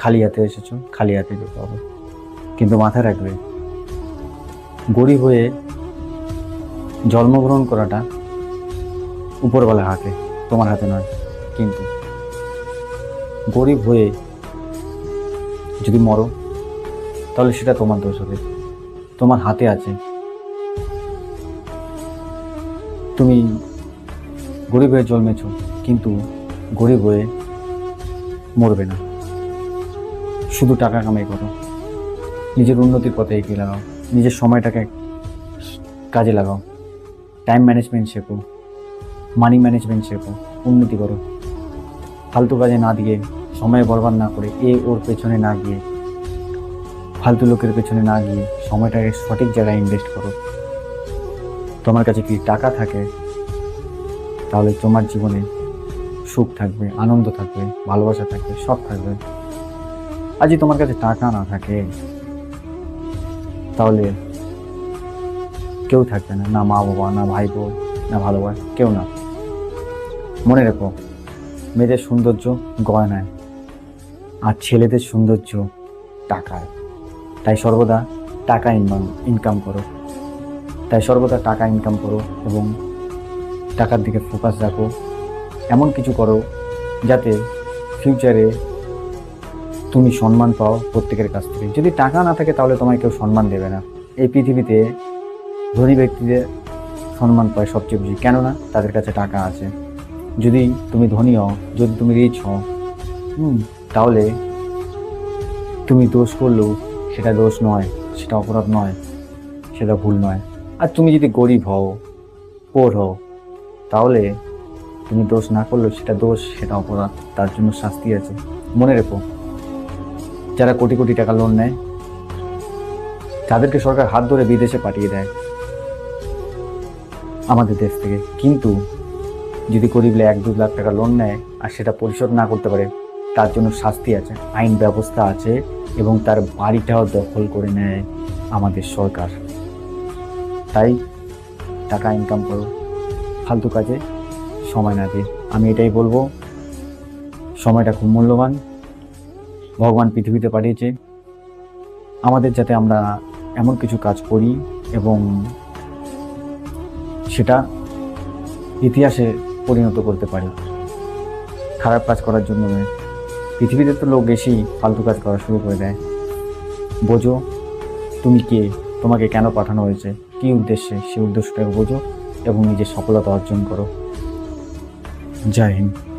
খালি হাতে এসেছ খালি হাতে যেতে হবে। কিন্তু মাথায় রাখবে গরিব হয়ে জন্মগ্রহণ করাটা উপরবেলার হাতে, তোমার হাতে নয়, কিন্তু গরিব হয়ে যদি মরো, তাহলে সেটা তোমার দোষ হবে। তোমার হাতে আছে। তুমি গরিব হয়ে জন্মেছ, কিন্তু গরিব হয়ে মরবে না। শুধু টাকা কামাই করো। নিজের উন্নতির পথে এগিয়ে লাগাও। নিজের সময়টাকে কাজে লাগাও। টাইম ম্যানেজমেন্ট শেখো। মানি ম্যানেজমেন্ট শেখো। উন্নতি করো। ফালতু কাজে না দিয়ে, সময় বরবাদ না করে এ ওর পেছনে না গিয়ে, ফালতু লোকের পেছনে না গিয়ে সময়টাকে সঠিক জায়গায় ইনভেস্ট করো। তোমার কাছে কি টাকা থাকে? তাহলে তোমার জীবনে সুখ থাকবে, আনন্দ থাকবে, ভালোবাসা থাকবে, সব থাকবে। আজই তোমার কাছে টাকা না থাকে, তাহলে কেউ থাকবে না না মা বাবা না ভাই বোন না ভালোবাসা, কেউ না। মনে রেখো, মেয়েদের সৌন্দর্য গয়নায় আর ছেলেদের সৌন্দর্য টাকায়। তাই সর্বদা টাকা ইনকাম ইনকাম করো। তাই সর্বদা টাকা ইনকাম করো এবং টাকার দিকে ফোকাস রাখো। এমন কিছু করো যাতে ফিউচারে তুমি সম্মান পাও প্রত্যেকের কাছ থেকে। যদি টাকা না থাকে তাহলে তোমায় কেউ সম্মান দেবে না। এই পৃথিবীতে ধনী ব্যক্তিদের সম্মান পায় সবচেয়ে বেশি, কেননা তাদের কাছে টাকা আছে। যদি তুমি ধনী হও, যদি তুমি রিচ হও, হুম, তাহলে তুমি দোষ করলেও সেটা দোষ নয়, সেটা অপরাধ নয়, সেটা ভুল নয়। আর তুমি যদি গরিব হও পোর হও, তাহলে তুমি দোষ না করলেও সেটা দোষ, সেটা অপরাধ, তার জন্য শাস্তি আছে। মনে রেখো যারা কোটি কোটি টাকা লোন নেয়, তাদেরকে সরকার হাত ধরে বিদেশে পাঠিয়ে দেয়, আমাদের দেশ থেকে। কিন্তু যদি গরিবলে এক দু লাখ টাকা লোন নেয় আর সেটা পরিশোধ না করতে পারে, তার জন্য শাস্তি আছে, আইন ব্যবস্থা আছে এবং তার বাড়িটাও দখল করে নেয় আমাদের সরকার। তাই টাকা ইনকাম করো, ফালতু কাজে সময় না দিয়ে আমি এটাই বলব, সময়টা খুব মূল্যবান। ভগবান পৃথিবীতে পাঠিয়েছে। আমাদের যাতে আমরা এমন কিছু কাজ করি এবং সেটা ইতিহাসে পরিণত করতে পারি। খারাপ কাজ করার জন্য নয়। পৃথিবীতে তো লোক এসেই ফালতু কাজ করা শুরু করে দেয়। বোঝো, তুমি কে? তোমাকে কেন পাঠানো হয়েছে? কী উদ্দেশ্যে? সেই উদ্দেশ্যটাকে বোঝো এবং নিজের সফলতা অর্জন করো। জয় হিন্দ।